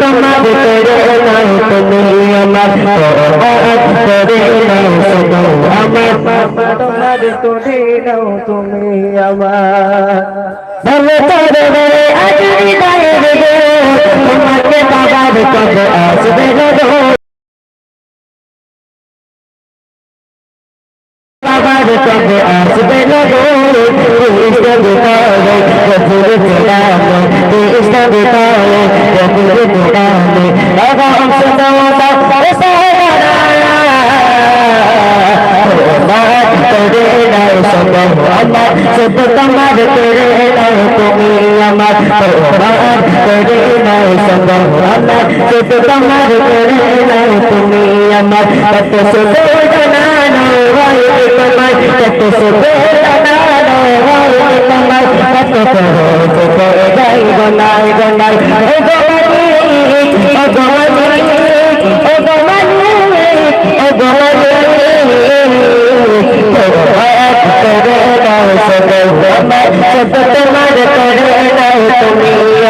তোমার করে নাও তুমি আমার করে নাও সবার আমার তোমার করে নাও তুমি আমার ভালো করে রে আজরি গায়ে রে তোমাকে বাবার কবে আসবে গো আমার কত শুধু জানানো হয় তোমার কত শুধু জানানো হয় তোমার কত সহজ করে গাই গনাই গনাই ও গমানি ও গমানি ও গমানি ও গমানি তোমার করে নাও তুমি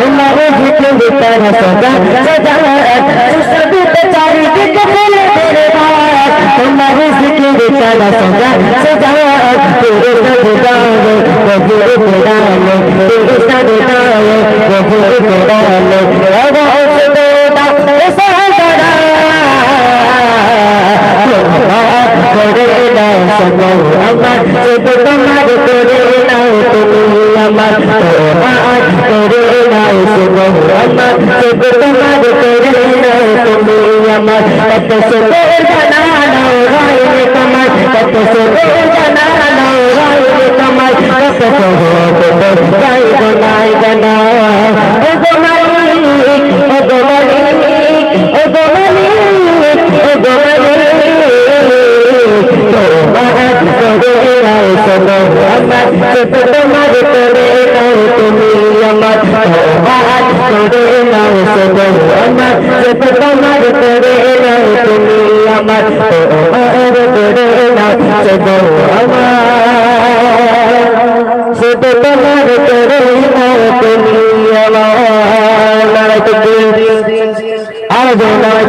हमारे जितने तरह सजा सजा सभी बेचारी जितने फूल तेरे बात हमारे जितने तरह सजा सजा तेरे सब डाले तेरे सब डाले तेरे सब डाले तेरे सब डाले সব আমার শুধু তোমার করে নাও তুমি আমার নারায় তো আর নারায়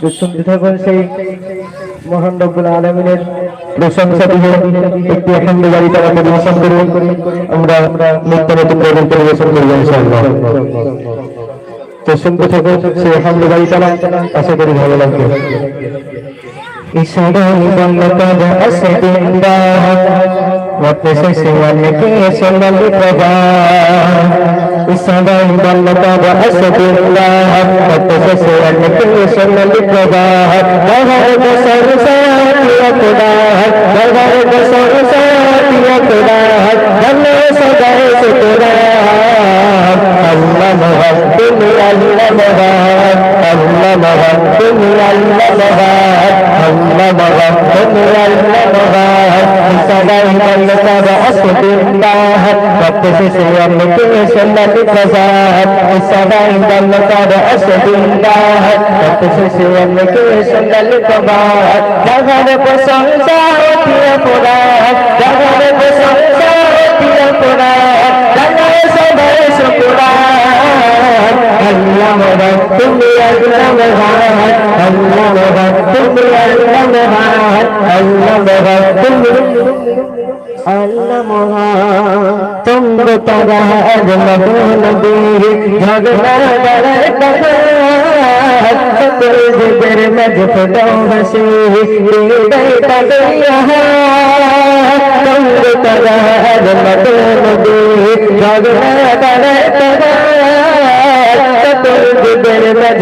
তো শুনতে থাকুন সেই মহান রব্বুল আলমিনের প্রশংসা দিয়ে একটি হামদ গাড়ি তারা পরিবেশন করুন আমরা নিত্য নতুন প্রবন্ধ পরিবেশন করব ইনশাআল্লাহ তো শুনতে থাকুন সেই হামদ গাড়ি তারা আশা করি ভালো লাগবে ইশারাই বঙ্গকার আসদিন্দা মতসে শিবনকে সোনাল প্রভা ইশারাই বঙ্গকার আসদিন্দা মতসে শিবনকে সোনাল প্রভা গহর বসর সাথিয়া খোদা গহর বসর সাথিয়া খোদা ভলে সদায় সুতরা আল্লাহ মহান আল্লাহ মহান তুমি আল্লাহ মহান আল্লাহ মহান তুমি আল্লাহ মহান প্রশংসা প্রিয় পুরাণ জগৎ প্রশংসা প্রিয় পুরাণ জগৎ সদাই শুকুরান আল্লাহ মহান তুমি আল্লাহ মহান আল্লাহ মহান তুমি আল্লাহ মহান আল্লাহ মহান তুমি আল্লাহ মহান তুম তারা আজমত নবী ঝগড়া দর সকল জিগর মজ ফদৌ হসি হৃদয় তগিয়া তুম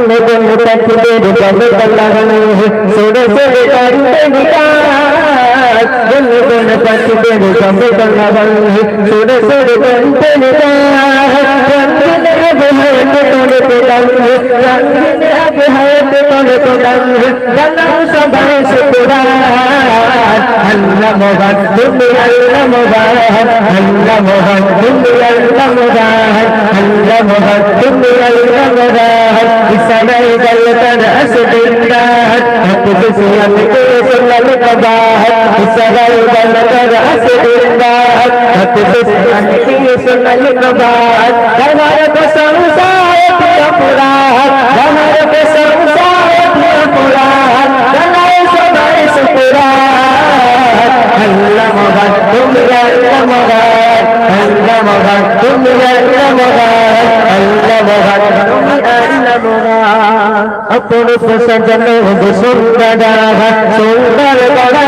জন্ম জন্ম তাকিদের জন্ম লাগানো সোড়ে সোড়ে কাটতে নিকাশ জন্ম জন্ম তাকিদের জন্ম লাগানো সোড়ে সোড়ে কাটতে নিকাশ রঙ্গিন আব হায়ত তোলে পেলাম রঙ্গিন আব হায়ত তোলে পেলাম জানাও সবাই শুকুরান আল্লাহ মোহান তুমি আল্লাহ মোহান আল্লাহ মোহান তুমি আল্লাহ মোহান আল্লাহ মোহান তুমি আল্লাহ মোহান ইসানাই গলতার আসদিল্লাহ হাকুবসি আমকে সুন্নাল কবাহ ইসানাই গলতার আসদিল্লাহ হাকুবসি আমকে সুন্নাল কবাহ দরবার প্রশংসায় পিয়া পুরাণ দরবার প্রশংসায় रूप सजनो सुंदर सुंदर बड़ा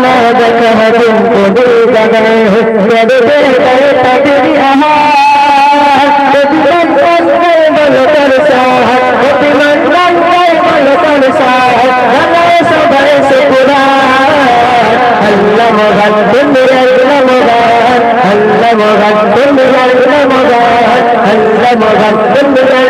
मोदक तुमको दे गए कर दे गए तगड़ी अल्लाह मोहन तुम अल्लाह मोहन अल्लाह मोहन तुम अल्लाह मोहन अल्लाह मोहन तुम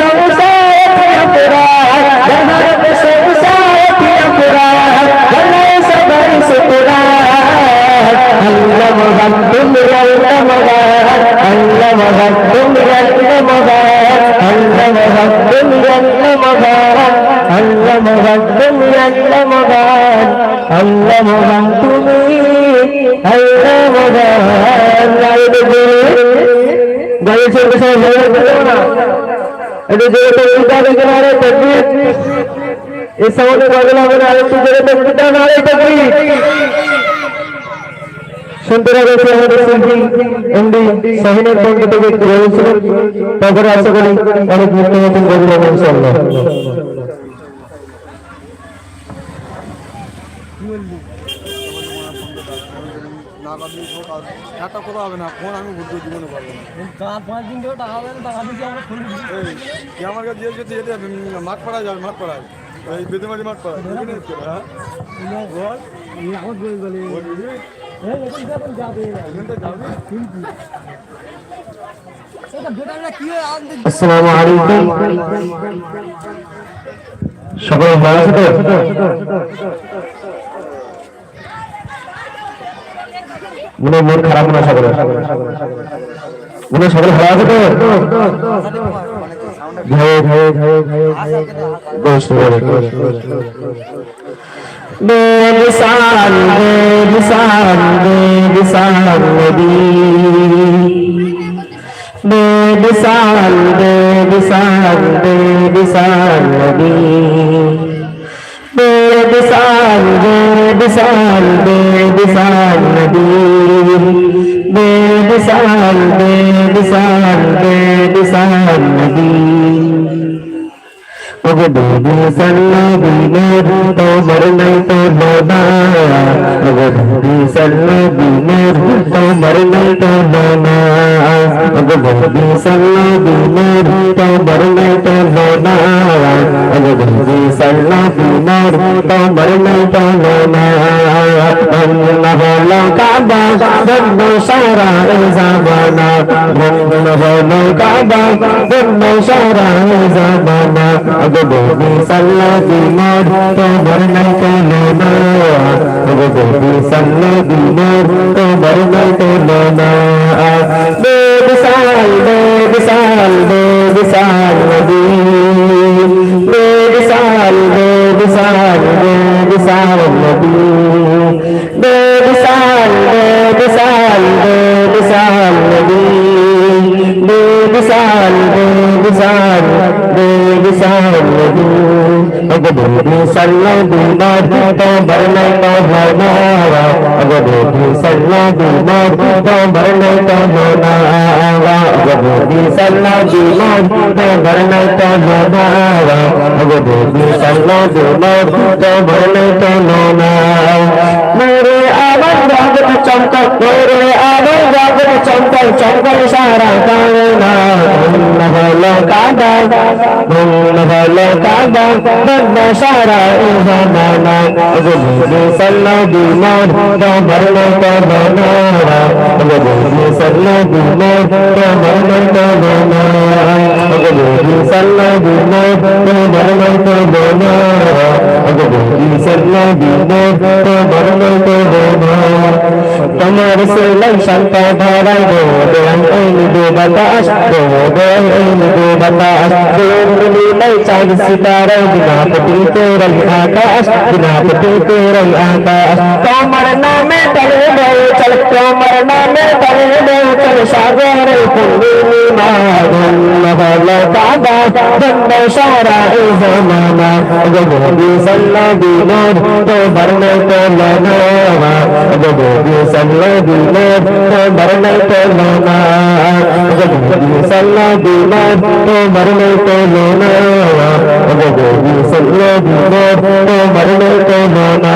সামনে হবে না আরেকটু জোরে তকবিরটা না রে তকবির শুনতে রয়েছে আমাদের শিল্পী এমডি শাহিনের পক্ষ থেকে একটু বলেছিলেন তারপরে আশা করি অনেক নতুন নতুন গভীর হবে না কাটলে হোক আর একটা কথা হবে না ফোন আমি ভুল জীবনে পারব না পাঁচ দিন ধরে টাকা দেন টাকা দিচ্ছি আমরা ফোন আমার কাছে যেতে মাঠ পাড়ায় যাবে মাঠ পাড়ায় এই বেদমারি মাঠ বল এখন বলে দেখি আসসালামু আলাইকুম। সকলে ভালো আছে মনে মন খারাপ না সকলে মনে সকলে ভালো আছে তো? ઘયો ઘયો ઘયો ઘયો ગોસ્ત વરે ગોસ્ત બેબસાન બેબસાન બેબસાન નબી બેબસાન બેબસાન બેબસાન નબી બેબસાન બેબસાન બેબસાન નબી ওগো বেবি সাল্লা বিনোর তোমার নাই তো লোনা ওগো বেবি সাল্লা বিনোর তোমার নাই তো লোনা ওগো বেবি সাল্লা বিনোর তোমার নাই তো লোনা ওগো বেবি সাল্লা বিনোর তোমার নাই তো লোনা আল্লাহ হলো কাবা বন্ধ সারা জামানা বন্ধ হলো কাবা বন্ধ সারা জামানা अगो Oh, सल्ला बीमार तो भरने तो भरनावा अगर बेबी सल्ला बीमार तो भरने तो भरनावा अगर बेबी सल्ला बीमार तो भरने तो भरनावा अगर बेबी सल्ला बीमार तो भरने तो भरनावा নূরে আমার রাগত চমকাই নূরে আমার রাগত চমকাই চমকাই সারা কানে না ধন্য হলো কাদা ধন্য হলো কাদা ধন্য সারা ইহানা গুলি সল্লা বিমার রবল কবনারা গুলি সল্লা বিমার রবল কবনারা গুলি সল্লা বিমার রবল কবনারা अगो मुझे सल्ला बीमार तो भरने तो बनारा তোমার সেলাই শান্তা ধরাই গো বাতাস গো বাতাস দেয়ান চাঁদ সিতারাই বিনা পতি আকাশ বিনা পতি আকাশ তোমার নামে তলে বউ চল তোমার নামে তলে বউ চল সাগরে সারা এ সল্লা দিনোর তো বর্ণ তো লগা সাল্লা দিলে তোমার নাই পেল না গোবি সাল্লা দিলে তোমার নাই পেল না গোবি সাল্লা দিলে তোমার নাই পেল না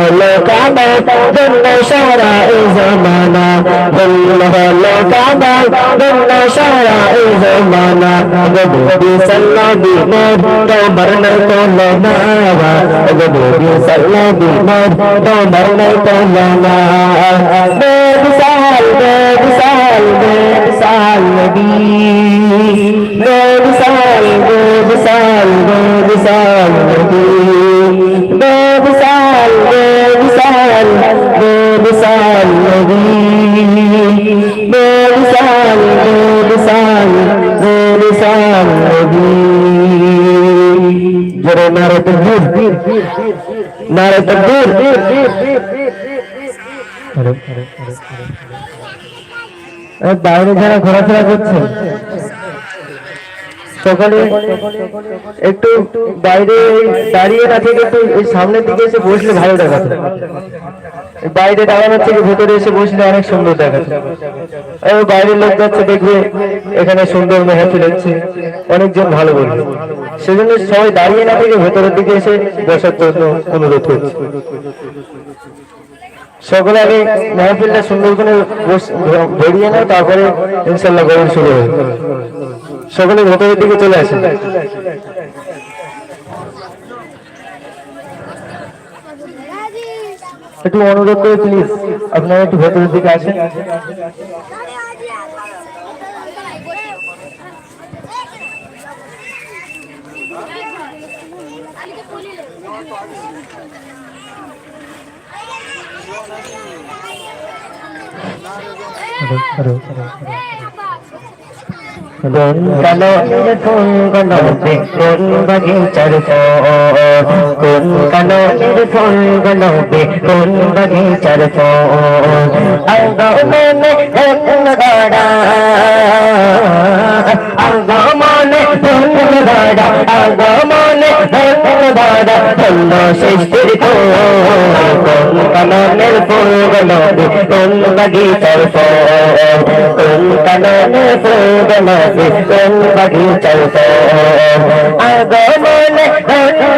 কাবার ধন্য সারা এ জমানা ধন্য হলো কাবার ধন্য সারা এ জমানা নবী সাল্লাল্লাহু তোমার নাই তো লনাওয়া নবী সাল্লাল্লাহু তোমার নাই তো লনাওয়া বেদ সাল বেদ সাল বেদ সাল নবী নারে তকবীর। নারে তকবীর। বাইরে যারা ঘোরাফেরা করছে। সকালে একটু বাইরে দাঁড়িয়ে না থেকে একটু এই সামনের দিকে এসে বসলে ভালো দেখাতো। বাইরে দাঁড়ানোর থেকে ভেতরে এসে বসলে অনেক সুন্দর দেখাতো। আর বাইরের লোক যাচ্ছে দেখবে, এখানে সুন্দর মেহাফিল হচ্ছে। অনেকজন ভালো বলবে। সেজন্য সবাই দাঁড়িয়ে না থেকে ভেতরের দিকে এসে বসার জন্য অনুরোধ করছে। সকলে আগে মেহফিলটা সুন্দর করে ভরিয়ে নাও, তারপরে ইনশাল্লাহ গরম শুরু হবে। সকলে ভেতরের দিকে চলে আসে একটু অনুরোধ করে প্লিজ আপনারা একটু ভেতরের দিকে আসেন কোন কালো কোন কালো কোন বাগিচার ফল কোন কালো কোন কালো কোন বাগিচার ফল কোন গাড়া আগমনে কোন গাড়া আগমনে কোন গাড়া চন্দ সৃষ্টির কোন কাননের ফুল গলবে কোন বাগিচার ফল কোন কাননের ফুল আগমনে কোন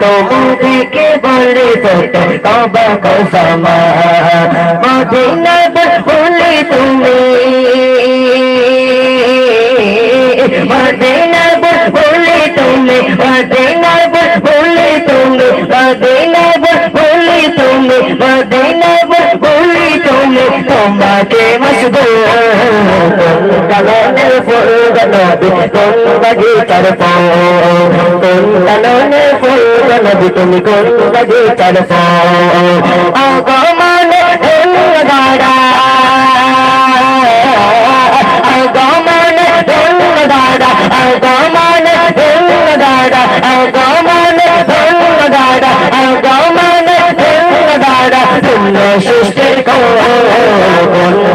দেখে বলে কত কৌবা কৌসামান মদিনা বলে তুমি মদিনা বলে তুমি মদিনা বলে তুমি মদিনা বলে তুমি মদিনা বলে তুমি, তোমাকে মসবো কাননের ফুল গনবি কোন বাগিচার ফুল কোন কাননের ফুল গনবি তুমি কোন বাগিচার ফুল আগমনে আগমনে দাঁড়া আগমনে দাঁড়া আগমনে দাঁড়া শূন্য সৃষ্টির কোন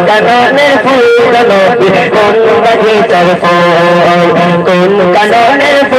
কাননে ফুল কোন বাগিচার ফুল কোন কাননে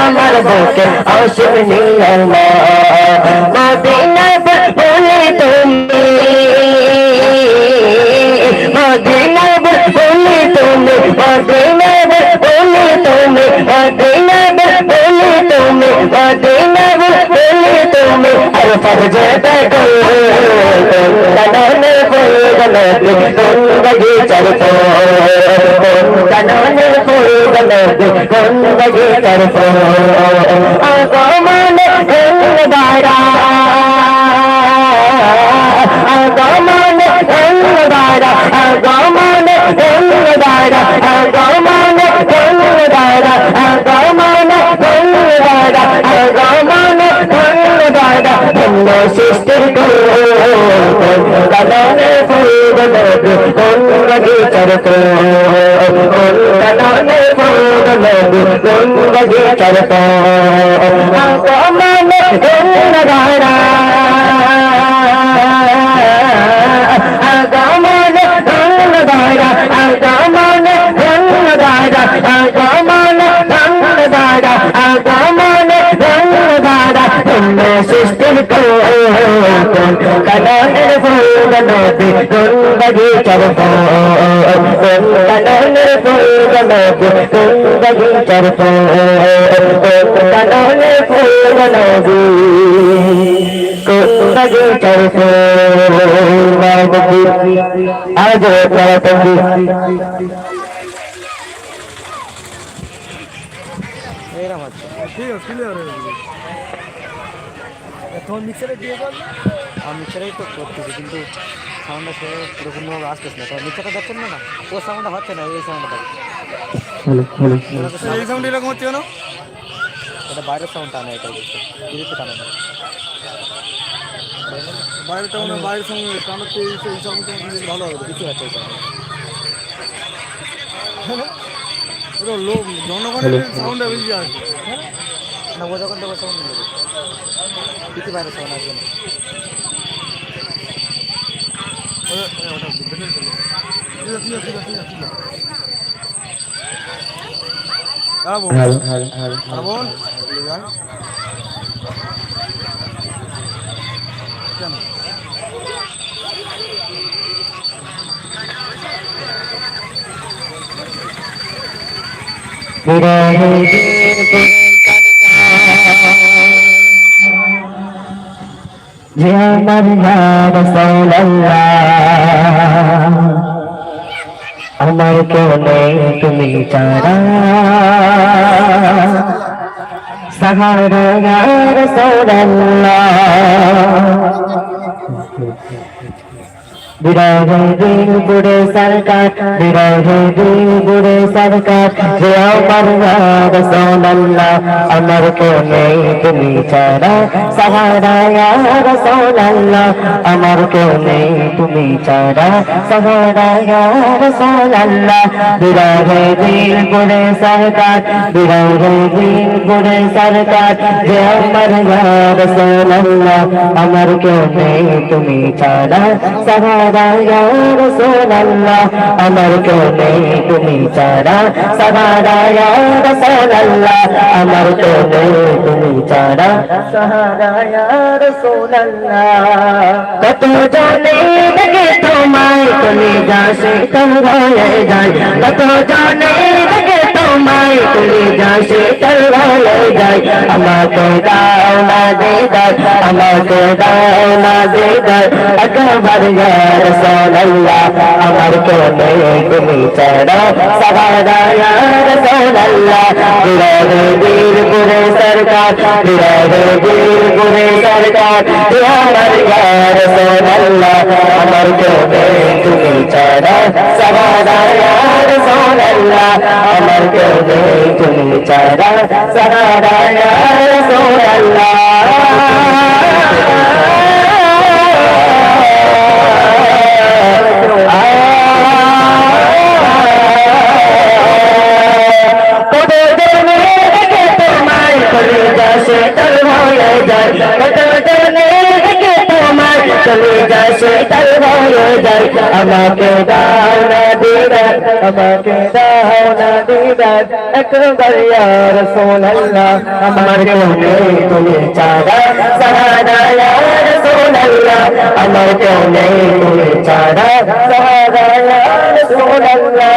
আমার বুকে আসুন নিয়ামত মদিনা বলে তুমি, মদিনা বলে তুমি, মদিনা বলে তুমি, মদিনা বলে তুমি, মদিনা বলে তুমি। আর ফরজে দেখো কাননে ফুল গলবে কোন বাগিচার ফুল কাননে ফুল গলবে কোন বাগিচার ফুল আগমনে দাঁড়া আগমনে দাঁড়া আগমনে দাঁড়া আগমনে দাঁড়া আগমনে দাঁড়া আগমনে দাঁড়া ধন্য সৃষ্টির কাননে ফুল বাগিচার কাননে ফুল বাগিচার ফুল আগমনে কাননের ফুল নদী কোন বাগিচার ফুল কোন কাননের ফুল নদী কোন বাগিচার ফুল কোন কাননের ফুল নদী কোন বাগিচার ফুল প্রাতঙ্গী এরকম হচ্ছে ঠিক আছে হয়ে মিক্সারে দিয়ে বল আমার মিক্সারেই তো করতেছি কিন্তু সাউন্ডটা সে পুরোপূর্ণভাবে আসতেছে না। তোমার মিক্সারটা যাচ্ছেন না না? ও সাউন্ডটা হচ্ছে না এই সাউন্ডটা এই সাউন্ড এরকম হচ্ছে কেন? এটা বাইরের সাউন্ড টানে এটা বুঝতে। বিদ্যুৎ টানে না। বাইরের টাউনে বাইরের সঙ্গে টানাতে এই ভালো হবে। কিছু হচ্ছে এই সাউন্ড। এটা লো জনগণের সাউন্ড বেশি আসছে না ও যখন দেবো সাউন্ড নেবে কিছু বাইরের সাউন্ড আসবে না ঠিক আমার কোনে তুমি চারা সাহার সৌরাল্লা বিরহে দিন বুড়ে সরকার বিরহে দিন বুড়ে সরকার। যে আমার রসোল্লাহ আমার কে নেই তুমি ছাড়া সাহারা রসোল্লাহ আমার কে নেই তুমি ছাড়া সাহারা রসোল্লাহ বিরহে দিন বুড়ে সরকার বিরহে দিন বুড়ে সরকার। যে আমার রসোল্লাহ আমার কে নেই তুমি ছাড়া সাহারা রসোল্লাহ আমার কে নেই তুমি ছাড়া সাহারা রসোল্লাহ আমার কে নেই তুমি ছাড়া সাহারা রসোল্লাহ কত জানে দেখে তোমায় তুমি যাসে তম হয়ে যায় কত জানে তোমায় তুমি যাসে তম হয়ে যায় আমাকে দাও না দে দাও আমাকে দাও না দে একবার ইয়া রাসূলুল্লাহ আমার কোনে তুমি ছাড়া সাহারা ইয়া রাসূলুল্লাহ বিরাগে বীর পুরে সরকার বিরাগে বীর পুরে সরকার আমার ইয়া রাসূলুল্লাহ আমার কোনে তুমি সাহারা ইয়া রাসূলুল্লাহ আমার কোনে তুমি ছাড়া সাহারা ইয়া চলে যাসে তল হয়ে যায় কত জনে দেখে তোমার চলে যাসে তল হয়ে যায় আমাকে দাও দিদার আমাকে দাও দিদার একবার ইয়া রাসূলুল্লাহ আমার কোনে তুমি চাঁদা সাহাদা ইয়া রাসূলুল্লাহ আমার কোনে তুমি চাঁদা সাহাদা ইয়া রাসূলুল্লাহ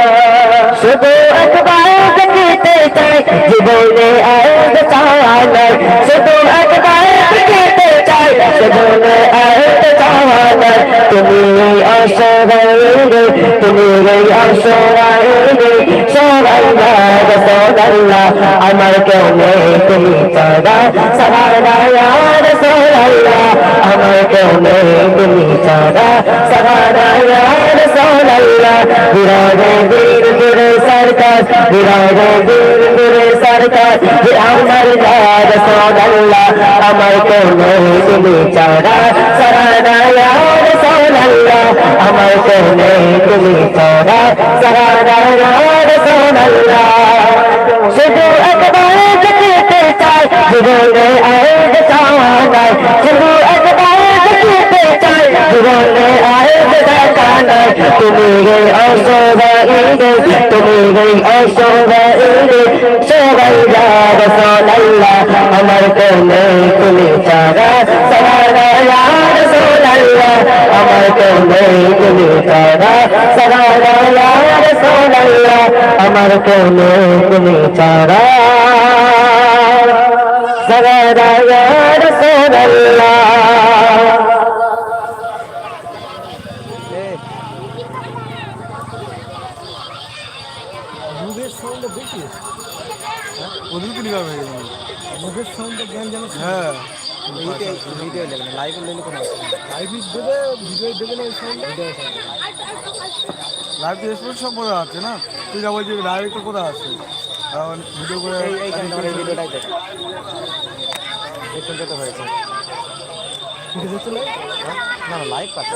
শুধু একবার দেখিতে চাই জীবনে আয়োগ চাওয়ানার শুধু একবার দেখিতে চাই জীবনে আয়োগ চাওয়ানার তুমি অসহায় তুমি এই অসহায় ছাড়া সাহারা রসোল্লাহ আমার কেউ নেই তুমি সরকার যে আমার রসোল্লাহ আমার কেউ নেই তুমি ছাড়া সাহারা রসোল্লাহ আমার কোনো তুমি ছাড়া সাহারা রসোল্লাহ আমার কোনে তুমি ছাড়া। সারা রসোল্লাহ মুভের সাউন্ডটা বেশি ওদের কি লিখা গেল মুভের সাউন্ডটা জ্ঞান যেন হ্যাঁ। ভিডিও লাইভ লাইভ দেবে ভিডিও দেবে না এই sound video sound live export সব বোঝা যাচ্ছে না? তুই যাব যে ডাইরেক্ট কোথায় আছে? কারণ ভিডিও করে ভিডিওটাই দেখো। হয়েছে। না না লাইভ পাচ্ছে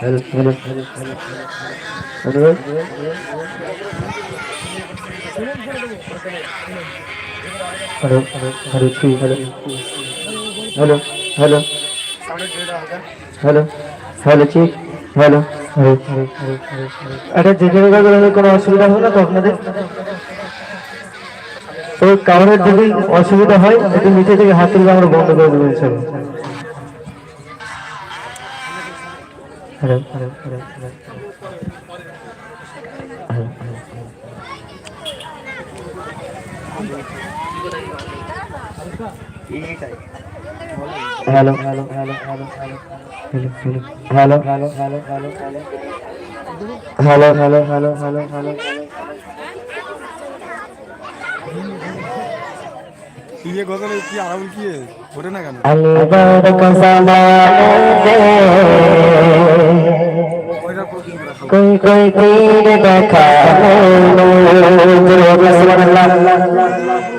hello hello hello hello hello hello hello hello hello hello hello hello hello ঠিক হ্যালো এটা যে জায়গাগুলো কোনো অসুবিধা হলো তো আপনাদের? তো কাউরের যদি অসুবিধা হয় একটু নিচে থেকে হাত তুলবে আমরা বন্ধ করে দেবেন hello hello hello hello hello hello hello hello hello hello hello hello hello hello hello hello ইয়ে গজলে কি আরাম কি কই কই পীর দেখা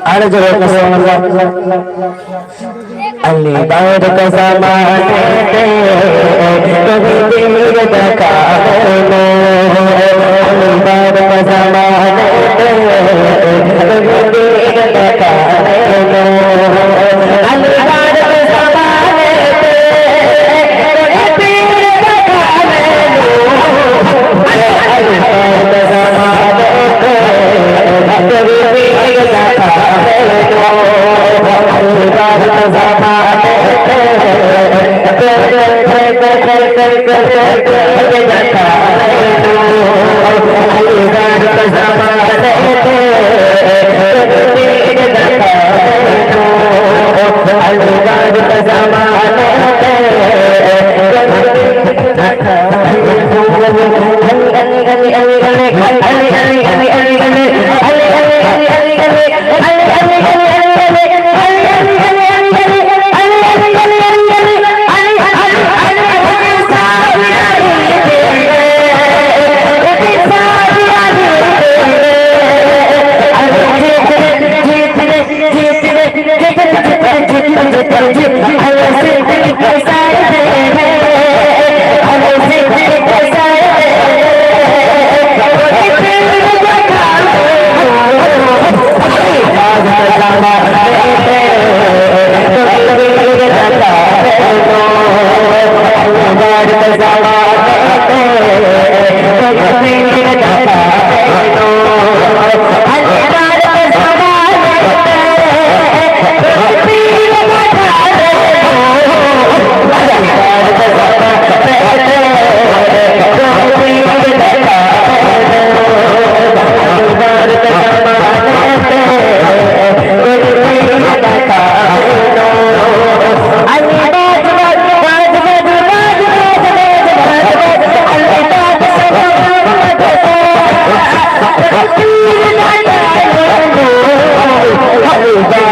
আর জোরে আলি বাইর কসামানে কবি পীর দেখা আলি বাইর কসামানে কবি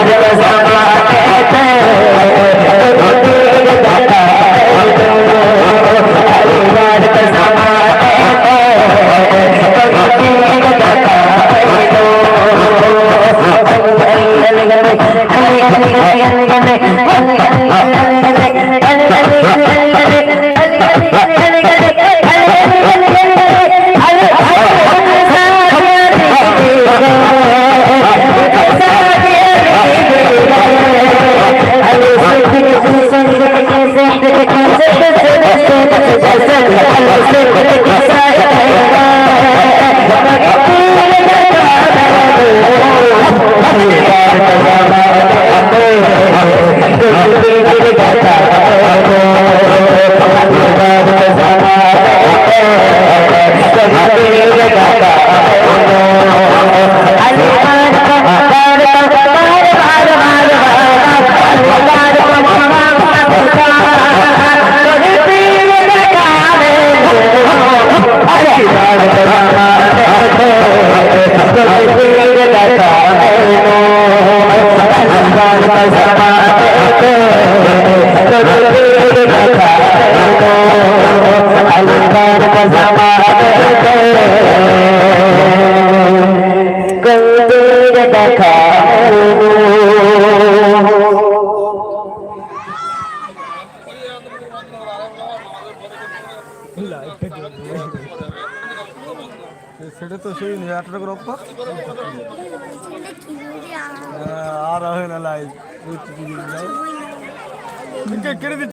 realizar